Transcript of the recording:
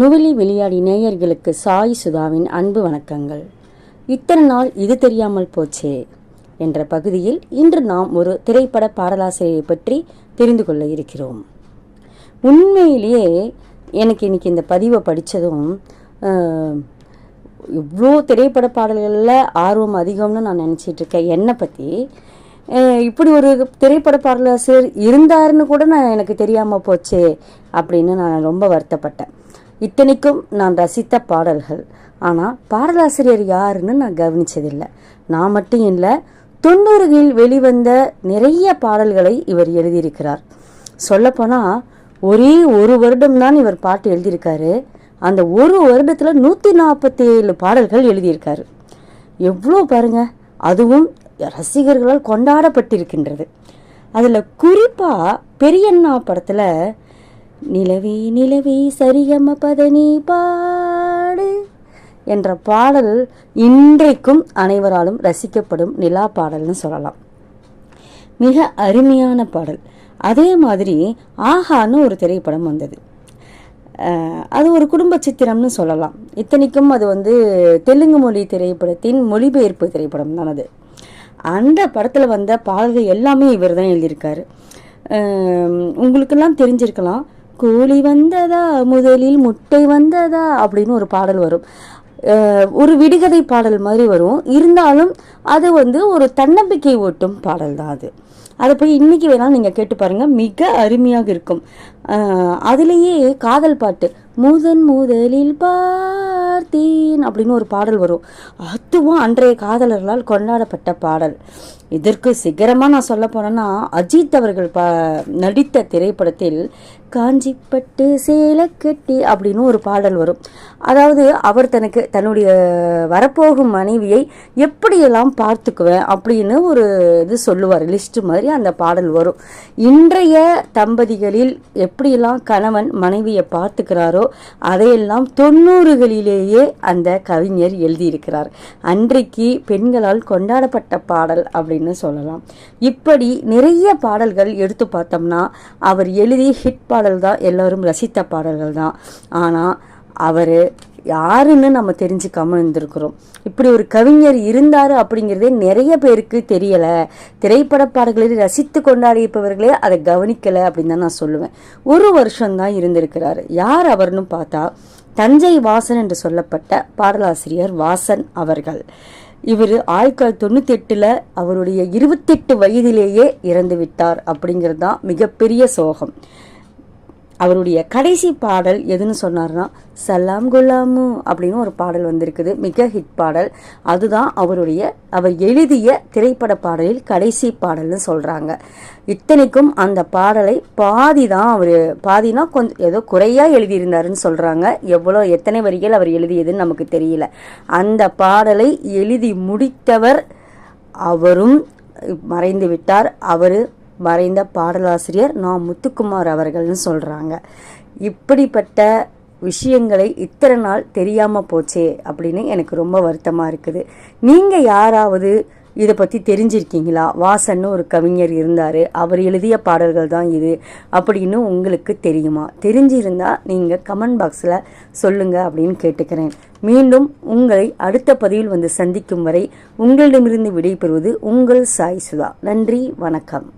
நுவலி விளையாடி நேயர்களுக்கு சாய் சுதாவின் அன்பு வணக்கங்கள். இத்தனை நாள் இது தெரியாமல் போச்சே என்ற பகுதியில் இன்று நாம் ஒரு திரைப்பட பாடலாசிரியரை பற்றி தெரிந்து கொள்ள இருக்கிறோம். உண்மையிலேயே எனக்கு இன்னைக்கு இந்த பதிவை படித்ததும் இவ்வளோ திரைப்பட பாடல்களில் ஆர்வம் அதிகம்னு நான் நினச்சிட்டு இருக்கேன். என்னை பற்றி இப்படி ஒரு திரைப்பட பாடலாசிரியர் இருந்தாருன்னு கூட நான் எனக்கு தெரியாமல் போச்சே அப்படின்னு நான் ரொம்ப வருத்தப்பட்டேன். இத்தனைக்கும் நான் ரசித்த பாடல்கள். ஆனால் பாடலாசிரியர் யாருன்னு நான் கவனிச்சதில்லை. நான் மட்டும் இல்லை தொண்ணூறுகளில் வெளிவந்த நிறைய பாடல்களை இவர் எழுதியிருக்கிறார். சொல்லப்போனால் ஒரே ஒரு வருடம்தான் இவர் பாட்டு எழுதியிருக்காரு. அந்த ஒரு வருடத்தில் நூற்றி நாற்பத்தி ஏழு பாடல்கள் எழுதியிருக்காரு. எவ்வளோ பாருங்க அதுவும் ரசிகர்களால் கொண்டாடப்பட்டிருக்கின்றது. அதில் குறிப்பாக பெரியண்ணா படத்தில் நிலவே நிலவே சரிகம பதனி பாடு என்ற பாடல் இன்றைக்கும் அனைவராலும் ரசிக்கப்படும் நிலா பாடல்னு சொல்லலாம். மிக அருமையான பாடல். அதே மாதிரி ஆஹான்னு ஒரு திரைப்படம் வந்தது. அது ஒரு குடும்ப சித்திரம்னு சொல்லலாம். இத்தனைக்கும் அது வந்து தெலுங்கு மொழி திரைப்படத்தின் மொழிபெயர்ப்பு திரைப்படம் தான் அது. அந்த படத்தில் வந்த பாடல்கள் எல்லாமே இவர் தான் எழுதியிருக்காரு உங்களுக்கெல்லாம் தெரிஞ்சிருக்கலாம். கோழி வந்ததா? முதலில் முட்டை வந்ததா? அப்படின்னு ஒரு பாடல் வரும். ஒரு விடுகதை பாடல் மாதிரி வரும். இருந்தாலும் அது வந்து ஒரு தன்னம்பிக்கை ஓட்டும் பாடல் தான் அது. அதை போய் இன்னைக்கு வேணாலும் நீங்கள் கேட்டு பாருங்கள் மிக அருமையாக இருக்கும். அதுலேயே காதல் பாட்டு முதன் முதலில் பார்த்தேன் அப்படின்னு ஒரு பாடல் வரும். அதுவும் அன்றைய காதலர்களால் கொண்டாடப்பட்ட பாடல். இதற்கு சிகரமாக நான் சொல்ல போனேன்னா அஜித் அவர்கள் ப நடித்த திரைப்படத்தில் காஞ்சிப்பட்டு சேலை கட்டி அப்படின்னு ஒரு பாடல் வரும். அதாவது அவர் தனக்கு தன்னுடைய வரப்போகும் மனைவியை எப்படியெல்லாம் பார்த்துக்குவேன் அப்படின்னு ஒரு இது சொல்லுவார். லிஸ்ட் மாதிரி அந்த பாடல் வரும். இன்றைய தம்பதிகளில் எப்படியெல்லாம் கணவன் மனைவியை பார்த்துக்கிறாரோ அதையெல்லாம் தொண்ணூறுகளிலேயே அந்த கவிஞர் எழுதியிருக்கிறார். அன்றைக்கு பெண்களால் கொண்டாடப்பட்ட பாடல் அப்படின்னு சொல்லலாம். இப்படி நிறைய பாடல்கள் எடுத்து பார்த்தோம்னா அவர் எழுதிய ஹிட் பாடல் தான் எல்லோரும் ரசித்த பாடல்கள் தான். ஆனால் அவர் யாருன்னு நம்ம தெரிஞ்சுக்காம இருந்திருக்கிறோம். இப்படி ஒரு கவிஞர் இருந்தார் அப்படிங்கிறதே நிறைய பேருக்கு தெரியலை. திரைப்பட பாடல்களை ரசித்து கொண்டாடியப்பவர்களே அதை கவனிக்கலை அப்படின்னு தான் நான் சொல்லுவேன். ஒரு வருஷம்தான் இருந்திருக்கிறாரு. யார் அவர்னு பார்த்தா தஞ்சை வாசன் என்று சொல்லப்பட்ட பாடலாசிரியர் வாசன் அவர்கள். இவர் ஆயிரத்தி தொள்ளாயிரத்தி தொண்ணூற்றி எட்டில் அவருடைய இருபத்தெட்டு வயதிலேயே இறந்து விட்டார் அப்படிங்கிறது தான் மிகப்பெரிய சோகம். அவருடைய கடைசி பாடல் எதுன்னு சொன்னார்னா சலாம் குலாமு அப்படின்னு ஒரு பாடல் வந்திருக்குது மிக ஹிட் பாடல். அதுதான் அவருடைய அவர் எழுதிய திரைப்பட பாடலில் கடைசி பாடல்னு சொல்கிறாங்க இத்தனைக்கும் அந்த பாடலை பாதி தான் அவர் பாதினா கொஞ்சம் ஏதோ குறையாக எழுதியிருந்தாருன்னு சொல்கிறாங்க எவ்வளோ எத்தனை வரிகள் அவர் எழுதியதுன்னு நமக்கு தெரியல. அந்த பாடலை எழுதி முடித்தவர் அவரும் மறைந்து விட்டார். அவர் மறைந்த பாடலாசிரியர் நான் முத்துக்குமார் அவர்கள்னு சொல்கிறாங்க இப்படிப்பட்ட விஷயங்களை இத்தனை நாள் தெரியாமல் போச்சே அப்படின்னு எனக்கு ரொம்ப வருத்தமாக இருக்குது. நீங்கள் யாராவது இதை பற்றி தெரிஞ்சிருக்கீங்களா? வாசன்னு ஒரு கவிஞர் இருந்தார். அவர் எழுதிய பாடல்கள் தான் இது அப்படின்னு உங்களுக்கு தெரியுமா? தெரிஞ்சிருந்தால் நீங்கள் கமெண்ட் பாக்ஸில் சொல்லுங்கள் அப்படின்னு கேட்டுக்கிறேன். மீண்டும் உங்களை அடுத்த பதிவில் வந்து சந்திக்கும் வரை உங்களிடமிருந்து விடைபெறுவது உங்கள் சாய் சுதா. நன்றி வணக்கம்.